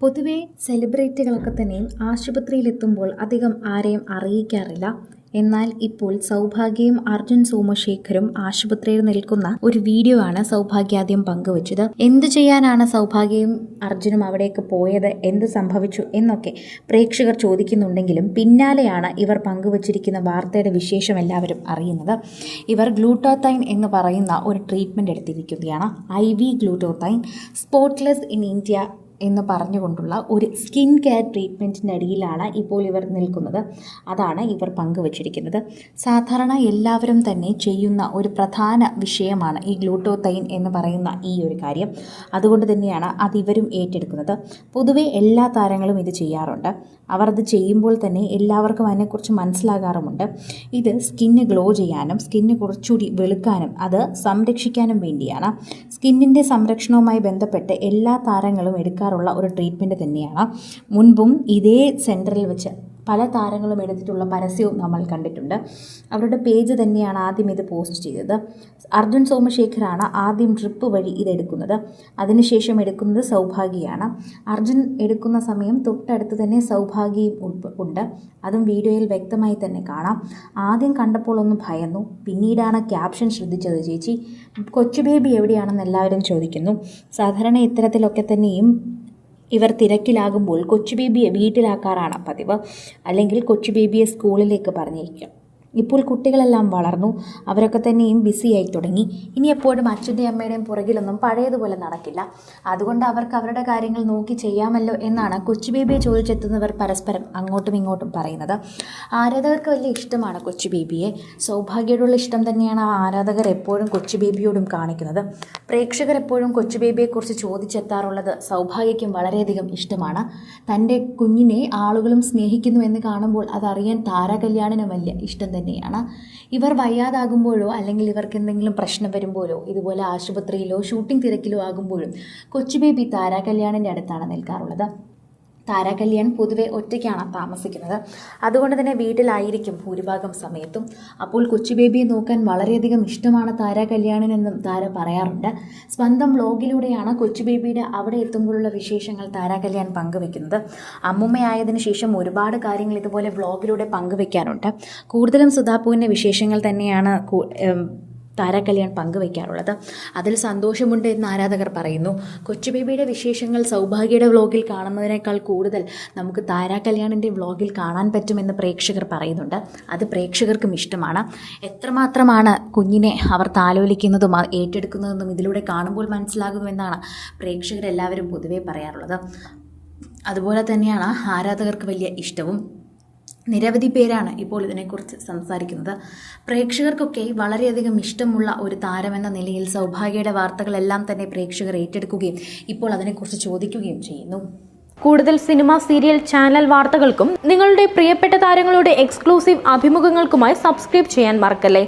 പൊതുവെ സെലിബ്രിറ്റികളൊക്കെ തന്നെയും ആശുപത്രിയിലെത്തുമ്പോൾ അധികം ആരെയും അറിയിക്കാറില്ല. എന്നാൽ ഇപ്പോൾ സൗഭാഗ്യയും അർജുൻ സോമശേഖരും ആശുപത്രിയിൽ നിൽക്കുന്ന ഒരു വീഡിയോ ആണ് സൗഭാഗ്യ ആദ്യം പങ്കുവച്ചത്. എന്തു ചെയ്യാനാണ് സൗഭാഗ്യയും അർജുനും അവിടേക്ക് പോയത്? എന്ത് സംഭവിച്ചു? എന്നൊക്കെ പ്രേക്ഷകർ ചോദിക്കുന്നുണ്ടെങ്കിലും പിന്നാലെയാണ് ഇവർ പങ്കുവച്ചിരിക്കുന്ന വാർത്തയുടെ വിശേഷം എല്ലാവരും അറിയുന്നത്. ഇവർ ഗ്ലൂട്ടോത്തൈൻ എന്ന് പറയുന്ന ഒരു ട്രീറ്റ്മെന്റ് എടുത്തിരിക്കുകയാണ്. I V glutathione spotless in India എന്ന് പറഞ്ഞുകൊണ്ടുള്ള ഒരു സ്കിൻ കെയർ ട്രീറ്റ്മെന്റിന്റെ അടിയിലാണ് ഇപ്പോൾ ഇവർ നിൽക്കുന്നത്. അതാണ് ഇവർ പങ്കുവച്ചിരിക്കുന്നത്. സാധാരണ എല്ലാവരും തന്നെ ചെയ്യുന്ന ഒരു പ്രധാന വിഷയമാണ് ഈ ഗ്ലൂട്ടോതൈൻ എന്ന് പറയുന്ന ഈ ഒരു കാര്യം. അതുകൊണ്ട് തന്നെയാണ് അത് ഇവരും ഏറ്റെടുക്കുന്നത്. പൊതുവെ എല്ലാ താരങ്ങളും ഇത് ചെയ്യാറുണ്ട്. അവർ അത് ചെയ്യുമ്പോൾ തന്നെ എല്ലാവർക്കും അതിനെക്കുറിച്ച് മനസ്സിലാകാറുമുണ്ട്. ഇത് സ്കിന്ന് ഗ്ലോ ചെയ്യാനും സ്കിന്ന് കുറച്ചുകൂടി വെളുക്കാനും അത് സംരക്ഷിക്കാനും വേണ്ടിയാണ്. സ്കിന്നിന്റെ സംരക്ഷണവുമായി ബന്ധപ്പെട്ട് എല്ലാ താരങ്ങളും എടുക്കാറുള്ള ഒരു ട്രീറ്റ്മെന്റ് തന്നെയാണ്. മുൻപും ഇതേ സെന്ററിൽ വെച്ച് പല താരങ്ങളും എടുത്തിട്ടുള്ള പരസ്യവും നമ്മൾ കണ്ടിട്ടുണ്ട്. അവരുടെ പേജ് തന്നെയാണ് ആദ്യം ഇത് പോസ്റ്റ് ചെയ്തത്. അർജുൻ സോമശേഖരാണ് ആദ്യം ഡ്രിപ്പ് വഴി ഇതെടുക്കുന്നത് അതിനുശേഷം എടുക്കുന്നത് സൗഭാഗ്യയാണ്. അർജുൻ എടുക്കുന്ന സമയം തൊട്ടടുത്ത് തന്നെ സൗഭാഗ്യയും ഉണ്ട്. അതും വീഡിയോയിൽ വ്യക്തമായി തന്നെ കാണാം. ആദ്യം കണ്ടപ്പോൾ ഒന്ന് ഭയന്നു. പിന്നീടാണ് ക്യാപ്ഷൻ ശ്രദ്ധിച്ചത് ചേച്ചി കൊച്ചു ബേബി എവിടെയാണെന്ന് എല്ലാവരും ചോദിക്കുന്നു. സാധാരണ ഇത്തരത്തിലൊക്കെ തന്നെയും ഇവർ തിരക്കിലാകുമ്പോൾ കൊച്ചു ബേബിയെ വീട്ടിലാക്കാറാണ് പതിവ്. അല്ലെങ്കിൽ കൊച്ചു ബേബിയെ സ്കൂളിലേക്ക് പറഞ്ഞയക്കും. ഇപ്പോൾ കുട്ടികളെല്ലാം വളർന്നു. അവരൊക്കെ തന്നെയും ബിസിയായി തുടങ്ങി. ഇനി എപ്പോഴും അച്ഛന്റെയും അമ്മയുടെയും പുറകിലൊന്നും പഴയതുപോലെ നടക്കില്ല. അതുകൊണ്ട് അവർക്ക് അവരുടെ കാര്യങ്ങൾ നോക്കി ചെയ്യാമല്ലോ എന്നാണ് കൊച്ചു ബേബിയെ ചോദിച്ചെത്തുന്നവർ പരസ്പരം അങ്ങോട്ടും ഇങ്ങോട്ടും പറയുന്നത്. ആരാധകർക്ക് വലിയ ഇഷ്ടമാണ് കൊച്ചു ബേബിയെ. സൗഭാഗ്യയോടുള്ള ഇഷ്ടം തന്നെയാണ് ആ ആരാധകർ എപ്പോഴും കൊച്ചു ബേബിയോടും കാണിക്കുന്നത്. പ്രേക്ഷകർ എപ്പോഴും കൊച്ചു ബേബിയെക്കുറിച്ച് ചോദിച്ചെത്താറുള്ളത് സൗഭാഗ്യക്കും വളരെയധികം ഇഷ്ടമാണ്. തന്റെ കുഞ്ഞിനെ ആളുകളും സ്നേഹിക്കുന്നു എന്ന് കാണുമ്പോൾ അതറിയാൻ താരാ കല്യാണിനും വലിയ ഇഷ്ടം തന്നെയാണ്. ഇവർ വയ്യാതാകുമ്പോഴോ അല്ലെങ്കിൽ ഇവർക്ക് എന്തെങ്കിലും പ്രശ്നം വരുമ്പോഴോ ഇതുപോലെ ആശുപത്രിയിലോ ഷൂട്ടിംഗ് തിരക്കിലോ ആകുമ്പോഴും കൊച്ചു ബേബി താരാ കല്യാണിന്റെ അടുത്താണ് നിൽക്കാറുള്ളത്. താരാ കല്യാൺ പൊതുവെ ഒറ്റയ്ക്കാണ് താമസിക്കുന്നത്. അതുകൊണ്ട് തന്നെ വീട്ടിലായിരിക്കും ഭൂരിഭാഗം സമയത്തും. അപ്പോൾ കൊച്ചു ബേബിയെ നോക്കാൻ വളരെയധികം ഇഷ്ടമാണ് താരാ എന്നും താര പറയാറുണ്ട്. സ്വന്തം വ്ലോഗിലൂടെയാണ് കൊച്ചു ബേബിയുടെ അവിടെ എത്തുമ്പോഴുള്ള വിശേഷങ്ങൾ താരകല്യാൺ പങ്കുവെക്കുന്നത്. അമ്മുമ്മയായതിനു ശേഷം ഒരുപാട് കാര്യങ്ങൾ ഇതുപോലെ വ്ലോഗിലൂടെ പങ്കുവെക്കാറുണ്ട്. കൂടുതലും സുധാപ്പുവിന്റെ വിശേഷങ്ങൾ തന്നെയാണ് കൂ- ഉം, താര പങ്കുവയ്ക്കാറുള്ളത്. അതിൽ സന്തോഷമുണ്ട് എന്ന് ആരാധകർ പറയുന്നു. കൊച്ചു ബേബിയുടെ വിശേഷങ്ങൾ സൗഭാഗ്യയുടെ വ്ലോഗിൽ കാണുന്നതിനേക്കാൾ കൂടുതൽ നമുക്ക് താരാക്കല്യാണിന്റെ വ്ളോഗിൽ കാണാൻ പറ്റുമെന്ന് പ്രേക്ഷകർ പറയുന്നുണ്ട്. അത് പ്രേക്ഷകർക്കും ഇഷ്ടമാണ്. എത്രമാത്രമാണ് കുഞ്ഞിനെ അവർ താലോലിക്കുന്നതും ഏറ്റെടുക്കുന്നതെന്നും ഇതിലൂടെ കാണുമ്പോൾ മനസ്സിലാകുമെന്നാണ് പ്രേക്ഷകരെല്ലാവരും പൊതുവേ പറയാറുള്ളത്. അതുപോലെ തന്നെയാണ് ആരാധകർക്ക് വലിയ ഇഷ്ടവും നിരവധി പേരാണ് ഇപ്പോൾ ഇതിനെക്കുറിച്ച് സംസാരിക്കുന്നത്. പ്രേക്ഷകർക്കൊക്കെ വളരെയധികം ഇഷ്ടമുള്ള ഒരു താരമെന്ന നിലയിൽ സൗഭാഗ്യയുടെ വാർത്തകളെല്ലാം തന്നെ പ്രേക്ഷകർ ഏറ്റെടുക്കുകയും ഇപ്പോൾ അതിനെക്കുറിച്ച് ചോദിക്കുകയും ചെയ്യുന്നു. കൂടുതൽ സിനിമ സീരിയൽ ചാനൽ വാർത്തകൾക്കും നിങ്ങളുടെ പ്രിയപ്പെട്ട താരങ്ങളുടെ എക്സ്ക്ലൂസീവ് അഭിമുഖങ്ങൾക്കുമായി സബ്സ്ക്രൈബ് ചെയ്യാൻ മറക്കല്ലേ?